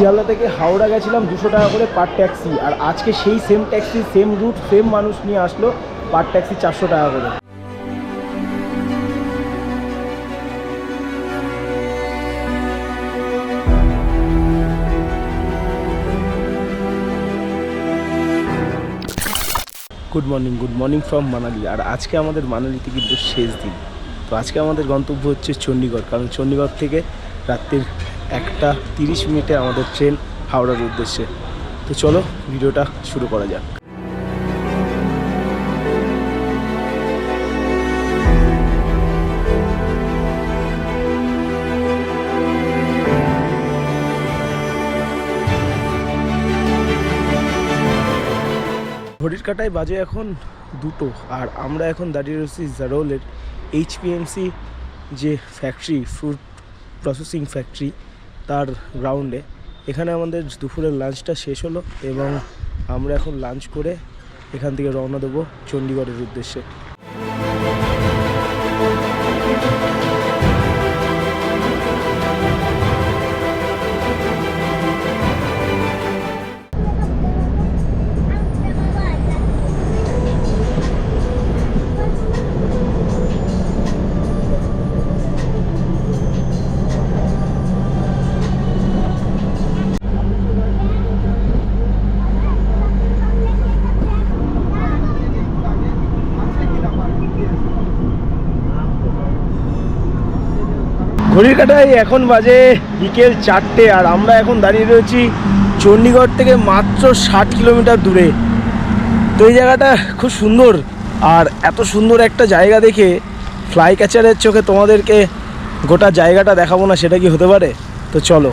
শিয়ালদা থেকে হাওড়া গেছিলাম দুশো টাকা করে পার ট্যাক্সি। আর আজকে সেই same taxi same route same মানুষ নিয়ে আসলো পার ট্যাক্সি চারশো টাকা করে। Good morning good morning from Manali আর আজকে আমাদের মানালিতে কিন্তু শেষ দিন। তো আজকে আমাদের গন্তব্য হচ্ছে চণ্ডীগড় কারণ চণ্ডীগড় থেকে রাত্রির একটা তিরিশ মিনিটে আমাদের ট্রেন হাওড়ার উদ্দেশ্যে। তো চলো, ভিডিওটা শুরু করা যাক। ঘড়ির কাটায় বাজে এখন দুটো, আর আমরা এখন দাঁড়িয়ে রয়েছি জারোলের এইচপিএমসি যে ফ্যাক্টরি ফ্রুট প্রসেসিং ফ্যাক্টরি তার গ্রাউন্ডে এখানে আমাদের দুপুরের লাঞ্চটা শেষ হলো এবং আমরা এখন লাঞ্চ করে এখান থেকে রওনা দেবো চণ্ডীগড়ের উদ্দেশ্যে। ঘড়ির কাটায় এখন বাজে বিকেল চারটে আর আমরা এখন দাঁড়িয়ে রয়েছি চণ্ডীগড় থেকে মাত্র ষাট কিলোমিটার দূরে। তো এই জায়গাটা খুব সুন্দর আর এত সুন্দর একটা জায়গা দেখে ফ্লাই ক্যাচারের চোখে তোমাদেরকে গোটা জায়গাটা দেখাবো না, সেটা কি হতে পারে? তো চলো।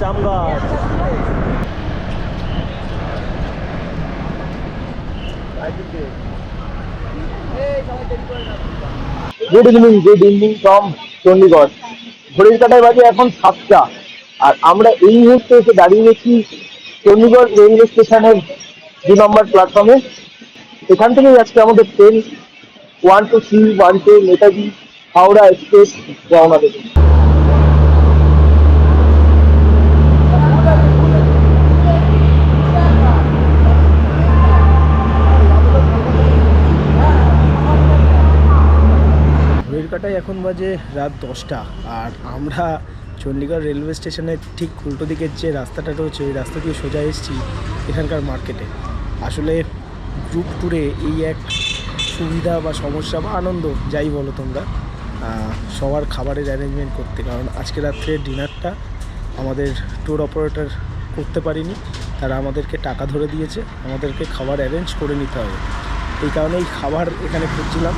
গাছ আম গাছ good evening good evening from Chandigarh ঘড়ির কাটায় বাজে এখন সাতটা। আর আমরা এই মুহূর্তে এসে দাঁড়িয়ে গেছি চণ্ডীগড় রেলওয়ে স্টেশনের দু নম্বর প্ল্যাটফর্মে এখান থেকেই আজকে আমাদের train one two three one two Netaji Howrah express রওনা দেবে ঘড়ির কাটায় এখন বাজে রাত দশটা আর আমরা চণ্ডীগড় রেলওয়ে স্টেশনের ঠিক উল্টো দিকের যে রাস্তাটা রয়েছে, ওই রাস্তা দিয়ে সোজা এসেছি এখানকার মার্কেটে। আসলে গ্রুপ ট্যুরে এই এক সুবিধা বা সমস্যা বা আনন্দ, যাই বলো তোমরা সবার খাবারের অ্যারেঞ্জমেন্ট করতে। কারণ আজকে রাত্রে ডিনারটা আমাদের ট্যুর অপারেটর করতে পারিনি, তারা আমাদেরকে টাকা ধরে দিয়েছে, আমাদেরকে খাবার অ্যারেঞ্জ করে নিতে হবে। এই কারণেই খাবার এখানে খুঁজছিলাম।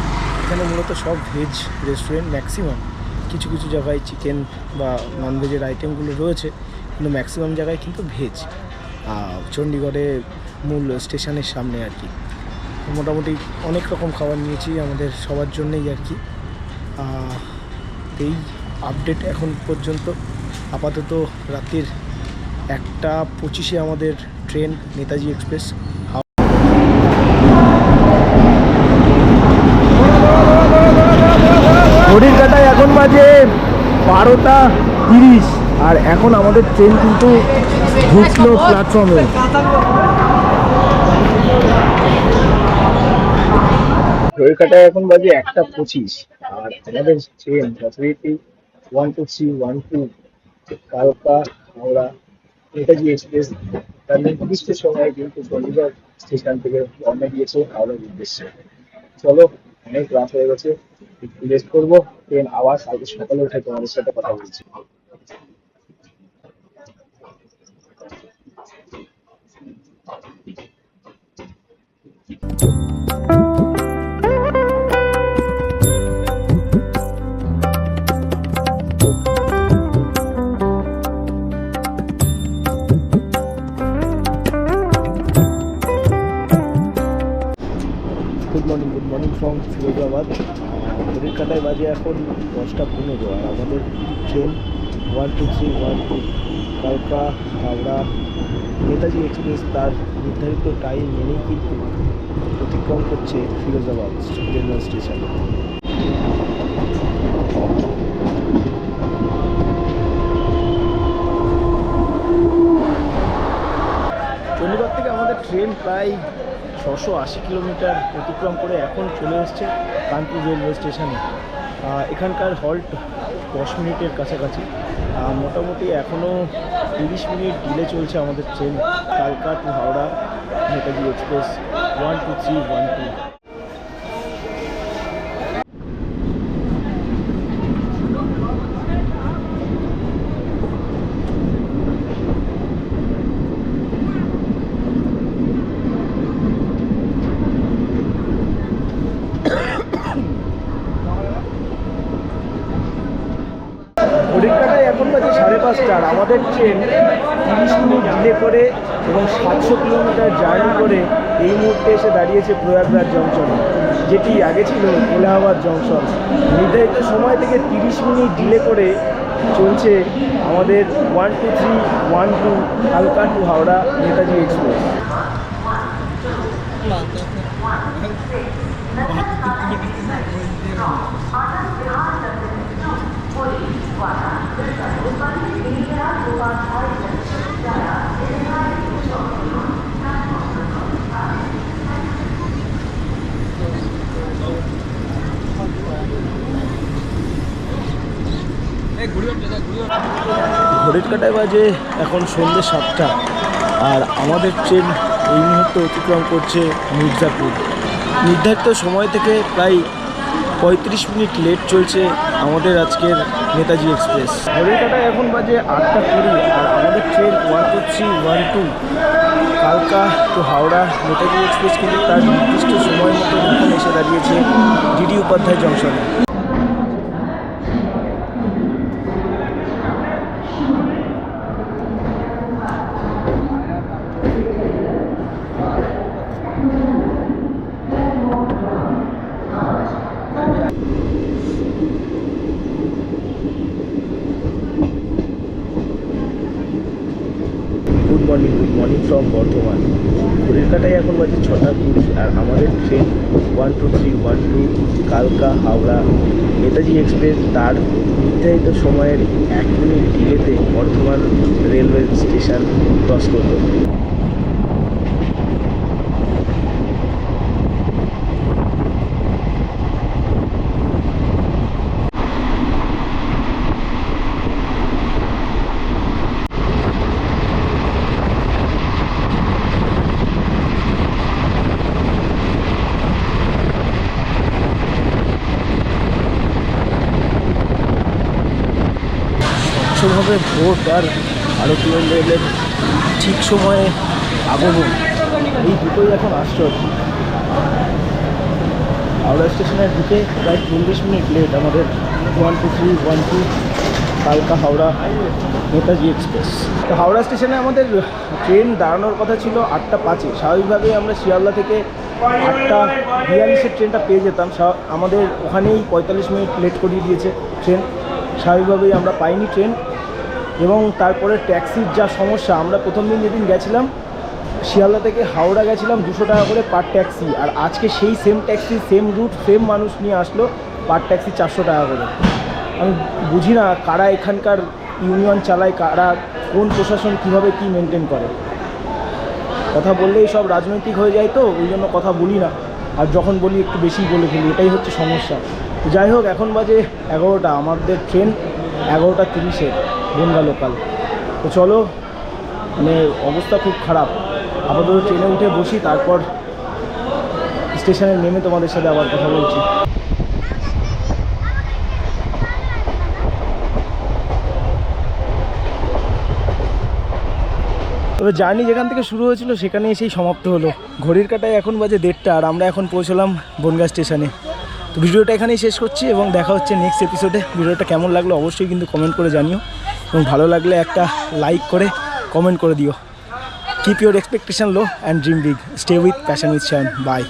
এখানে মূলত সব ভেজ রেস্টুরেন্ট ম্যাক্সিমাম কিছু কিছু জায়গায় চিকেন বা ননভেজের আইটেমগুলো রয়েছে, কিন্তু ম্যাক্সিমাম জায়গায় কিন্তু ভেজ চণ্ডীগড়ে মূল স্টেশনের সামনে আর কি। মোটামুটি অনেক রকম খাবার নিয়েছি আমাদের সবার জন্যই আর কি। এই আপডেট এখন পর্যন্ত আপাতত রাতের একটা পঁচিশে আমাদের ট্রেন নেতাজি এক্সপ্রেস ঘড়ির কাটায় এখন বাজে বারোটা তিরিশ। আর এখন আমাদের ট্রেন কিন্তু ঢুকলো প্ল্যাটফর্মে ঘড়ির কাটায় এখন বাজে একটা পঁচিশ। আর আমাদের ট্রেন যথারীতি one two three one two কালকা, হাওড়া, নেতাজি এক্সপ্রেস তার নির্দিষ্ট সময়ে কিন্তু চণ্ডীগড় স্টেশন থেকে রওনা দিয়েছে হাওড়ার উদ্দেশ্যে। চলো, অনেক রাত হয়ে গেছে। রেস্ট করব ট্রেন আবার সকালে উঠে তোমাদের সাথে কথা বলছি এখন দশটা পনেরো আর আমাদের train one two three one two কালকা, হাওড়া। নেতাজি এক্সপ্রেস তার নির্ধারিত টাইম মেনেই কিন্তু অতিক্রম করছে ফিরোজাবাদ রেলওয়ে স্টেশন চণ্ডীগড় থেকে আমাদের ট্রেন প্রায় ছশো আশি কিলোমিটার অতিক্রম করে এখন চলে এসছে কানপুর রেলওয়ে স্টেশনে এখানকার হল্ট দশ মিনিটের কাছাকাছি। মোটামুটি এখনও তিরিশ মিনিট ডিলে চলছে আমাদের ট্রেন কালকা to Howrah, Netaji express one two three one two ঘড়ির কাটায় এখন বাজে সাড়ে পাঁচটা আর আমাদের ট্রেন তিরিশ মিনিট ডিলে করে এবং সাতশো কিলোমিটার জার্নি করে এই মুহূর্তে এসে দাঁড়িয়েছে প্রয়াগরাজ জংশনে যেটি আগে ছিল এলাহাবাদ জংশন নির্ধারিত সময় থেকে তিরিশ মিনিট ডিলে করে চলছে আমাদের one two three one two Kalka to Howrah Netaji express কাটায় বাজে এখন সন্ধ্যে সাতটা। আর আমাদের ট্রেন এই মুহূর্তে অতিক্রম করছে মির্জাপুর। নির্ধারিত সময় থেকে প্রায় পঁয়ত্রিশ মিনিট লেট চলছে আমাদের আজকের নেতাজি এক্সপ্রেস কাটায় এখন বাজে আটটা কুড়ি, আর আমাদের train one two three one two কালকা টু হাওড়া নেতাজি এক্সপ্রেস কিন্তু তার নির্দিষ্ট সময় মতো এসে দাঁড়িয়েছে DD Upadhyay জংশনে। Morning good morning from Bardhaman কাটায় এখন বাজে ছটা কুড়ি, আর আমাদের train one two three one two কালকা, হাওড়া, নেতাজি এক্সপ্রেস তার নির্ধারিত সময়ের এক মিনিট ডিলেতে বর্ধমান রেলওয়ে স্টেশন ক্রস করল। স্বচ্ছভাবে ভোট আর ভারতীয় রেলের ঠিক সময়ে আগমন, এই দুটোই এখন আশ্চর্য। হাওড়া স্টেশনে ঢুকে প্রায় চল্লিশ মিনিট লেট আমাদের one two three one two কালকা হাওড়া নেতাজি এক্সপ্রেস তো হাওড়া স্টেশনে আমাদের ট্রেন দাঁড়ানোর কথা ছিল আটটা পাঁচে। স্বাভাবিকভাবেই আমরা শিয়ালদা থেকে আটটা বিয়াল্লিশের ট্রেনটা পেয়ে যেতাম। আমাদের ওখানেই পঁয়তাল্লিশ মিনিট লেট করিয়ে দিয়েছে ট্রেন স্বাভাবিকভাবেই আমরা পাইনি ট্রেন এবং তারপরে ট্যাক্সির যা সমস্যা, আমরা প্রথম দিন যেদিন গেছিলাম, শিয়ালদা থেকে হাওড়া গেছিলাম দুশো টাকা করে পার ট্যাক্সি। আর আজকে সেই same taxi same route same মানুষ নিয়ে আসলো পার ট্যাক্সি চারশো টাকা করে। আমি বুঝি না কারা এখানকার ইউনিয়ন চালায়, কারা কোন প্রশাসন কীভাবে কী মেনটেন করে। কথা বললেই সব রাজনৈতিক হয়ে যায় তো, ওই জন্য কথা বলি না। আর যখন বলি একটু বেশি বলে ফেলি, এটাই হচ্ছে সমস্যা। যাই হোক, এখন বাজে এগারোটা, আমাদের ট্রেন এগারোটা তিরিশে। বনগা লোকাল তো চলো মানে অবস্থা খুব খারাপ। আপাতত ট্রেনে উঠে বসি, তারপর স্টেশনে নেমে তোমাদের সাথে আবার কথা বলছি। তবে জার্নি যেখান থেকে শুরু হয়েছিল সেখানে এসেই সমাপ্ত হলো। ঘড়ির কাটায় এখন বাজে দেড়টা, আর আমরা এখন পৌঁছলাম বনগা স্টেশনে। তো ভিডিওটা এখানেই শেষ করছি এবং দেখা হচ্ছে নেক্সট এপিসোডে ভিডিওটা কেমন লাগল অবশ্যই কিন্তু কমেন্ট করে জানিও। এবং ভালো লাগলে একটা লাইক করে কমেন্ট করে দিও। Keep your expectation low and dream big stay with passion with Shyam bye